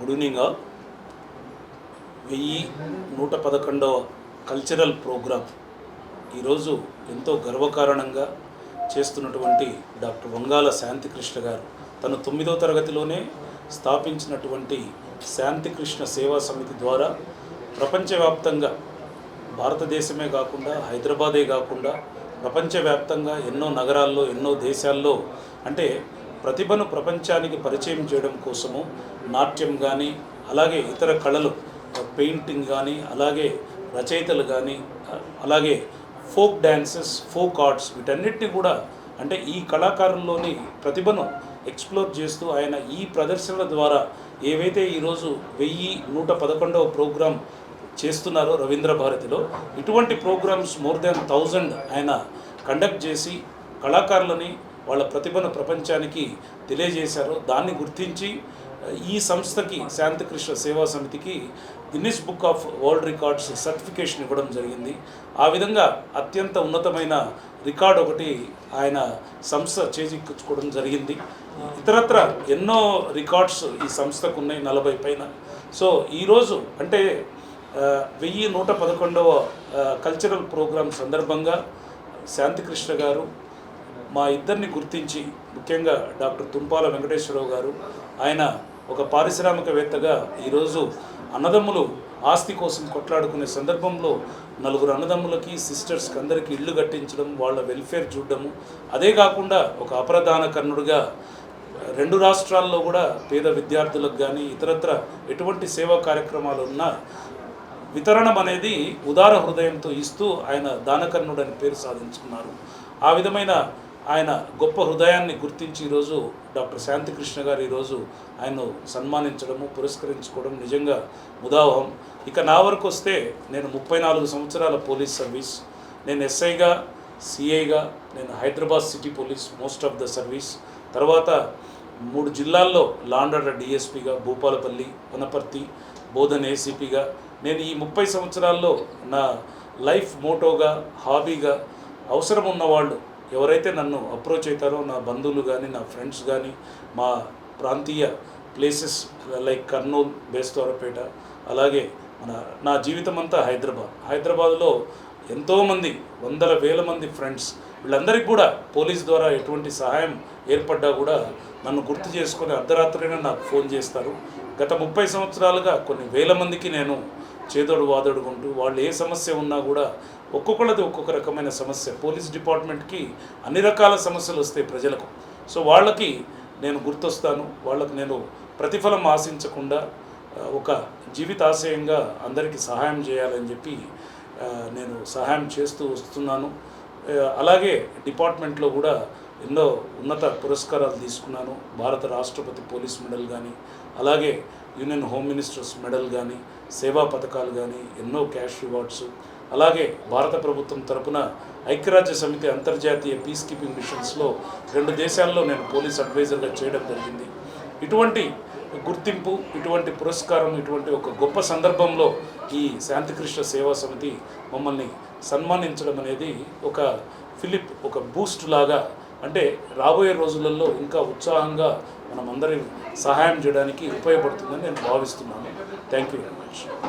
Good evening all. వెయ్యి నూట పదకొండవ కల్చరల్ ప్రోగ్రాం ఈరోజు ఎంతో గర్వకారణంగా చేస్తున్నటువంటి డాక్టర్ వంగాల శాంతికృష్ణ గారు తను తొమ్మిదవ తరగతిలోనే స్థాపించినటువంటి శాంతికృష్ణ సేవా సమితి ద్వారా ప్రపంచవ్యాప్తంగా భారతదేశమే కాకుండా హైదరాబాదే కాకుండా ప్రపంచవ్యాప్తంగా ఎన్నో నగరాల్లో ఎన్నో దేశాల్లో అంటే ప్రతిభను ప్రపంచానికి పరిచయం చేయడం కోసము నాట్యం కానీ అలాగే ఇతర కళలు పెయింటింగ్ కానీ అలాగే రచయితలు కానీ అలాగే ఫోక్ డ్యాన్సెస్ ఫోక్ ఆర్ట్స్ వీటన్నిటిని కూడా అంటే ఈ కళాకారుల్లోని ప్రతిభను ఎక్స్ప్లోర్ చేస్తూ ఆయన ఈ ప్రదర్శనల ద్వారా ఏవైతే ఈరోజు వెయ్యి నూట పదకొండవ ప్రోగ్రాం చేస్తున్నారో రవీంద్ర భారతిలో ఇటువంటి ప్రోగ్రామ్స్ మోర్ దాన్ థౌజండ్ ఆయన కండక్ట్ చేసి కళాకారులని వాళ్ళ ప్రతిభను ప్రపంచానికి తెలియజేశారు దాన్ని గుర్తించి ఈ సంస్థకి శాంతికృష్ణ సేవా సమితికి Guinness book of world records certification ఇవ్వడం జరిగింది. ఆ విధంగా అత్యంత ఉన్నతమైన రికార్డ్ ఒకటి ఆయన సంస్థ చేజిక్కించుకోవడం జరిగింది. ఇతరత్ర ఎన్నో రికార్డ్స్ ఈ సంస్థకు ఉన్నాయి నలభై పైన. సో ఈరోజు అంటే వెయ్యి నూట పదకొండవ కల్చరల్ ప్రోగ్రాం సందర్భంగా శాంతికృష్ణ గారు మా ఇద్దరిని గుర్తించి ముఖ్యంగా డాక్టర్ తుంపాల వెంకటేశ్వరరావు గారు ఆయన ఒక పారిశ్రామికవేత్తగా ఈరోజు అన్నదమ్ములు ఆస్తి కోసం కొట్లాడుకునే సందర్భంలో నలుగురు అన్నదమ్ములకి సిస్టర్స్కి అందరికీ ఇల్లు కట్టించడం వాళ్ళ వెల్ఫేర్ చూడడము. అదే కాకుండా ఒక అప్రధాన కర్ణుడిగా రెండు రాష్ట్రాల్లో కూడా పేద విద్యార్థులకు కానీ ఇతరత్ర ఎటువంటి సేవా కార్యక్రమాలు ఉన్నా వితరణం అనేది ఉదార హృదయంతో ఇస్తూ ఆయన దానకర్ణుడు అని పేరు సాధించుకున్నారు. ఆ విధమైన ఆయన గొప్ప హృదయాన్ని గుర్తించి ఈరోజు డాక్టర్ శాంతికృష్ణ గారు ఈరోజు ఆయన్ను సన్మానించడము పురస్కరించుకోవడం నిజంగా ముదావహం ఇక నా వరకు వస్తే నేను ముప్పై నాలుగు సంవత్సరాల పోలీస్ సర్వీస్ నేను ఎస్ఐగా సిఐగా నేను Hyderabad city police most of the service తర్వాత మూడు జిల్లాల్లో లాండర్ డిఎస్పీగా భూపాలపల్లి వనపర్తి బోధన్ ఏసీపీగా నేను ఈ ముప్పై సంవత్సరాల్లో నా లైఫ్ మోటోగా హాబీగా అవసరం ఉన్నవాళ్ళు ఎవరైతే నన్ను అప్రోచ్ అవుతారో నా బంధువులు కానీ నా ఫ్రెండ్స్ కానీ మా ప్రాంతీయ ప్లేసెస్ లైక్ కర్నూలు బేస్తవారపేట అలాగే మన నా జీవితం అంతా హైదరాబాద్. హైదరాబాద్లో ఎంతోమంది వందల వేల మంది ఫ్రెండ్స్ వీళ్ళందరికీ కూడా పోలీస్ ద్వారా ఎటువంటి సహాయం ఏర్పడ్డా కూడా నన్ను గుర్తు చేసుకొని అర్ధరాత్రైనా నాకు ఫోన్ చేస్తారు. గత ముప్పై సంవత్సరాలుగా కొన్ని వేల మందికి నేను చేదోడు వాదోడుకుంటూ వాళ్ళు ఏ సమస్య ఉన్నా కూడా ఒక్కొక్కళ్ళది ఒక్కొక్క రకమైన సమస్య. పోలీస్ డిపార్ట్మెంట్కి అన్ని రకాల సమస్యలు వస్తాయి ప్రజలకు. సో వాళ్ళకి నేను గుర్తొస్తాను వాళ్ళకి నేను ప్రతిఫలం ఆశించకుండా ఒక జీవితాశయంగా అందరికీ సహాయం చేయాలని చెప్పి నేను సహాయం చేస్తూ వస్తున్నాను. అలాగే డిపార్ట్మెంట్లో కూడా ఎన్నో ఉన్నత పురస్కారాలు తీసుకున్నాను. భారత రాష్ట్రపతి పోలీస్ మెడల్ కానీ అలాగే యూనియన్ హోమ్ మినిస్టర్స్ మెడల్ కానీ సేవా పథకాలు కానీ ఎన్నో క్యాష్ రివార్డ్స్. అలాగే భారత ప్రభుత్వం తరపున ఐక్యరాజ్య సమితి అంతర్జాతీయ పీస్ కీపింగ్ మిషన్స్లో రెండు దేశాల్లో నేను పోలీస్ అడ్వైజర్గా చేయడం జరిగింది. ఇటువంటి గుర్తింపు ఇటువంటి పురస్కారం ఇటువంటి ఒక గొప్ప సందర్భంలో ఈ శాంతికృష్ణ సేవా సమితి మమ్మల్ని సన్మానించడం అనేది ఒక ఫిలిప్ ఒక బూస్ట్ లాగా అంటే రాబోయే రోజులలో ఇంకా ఉత్సాహంగా మనం అందరి సహాయం చేయడానికి ఉపయోగపడుతుందని నేను భావిస్తున్నాను. Thank you very much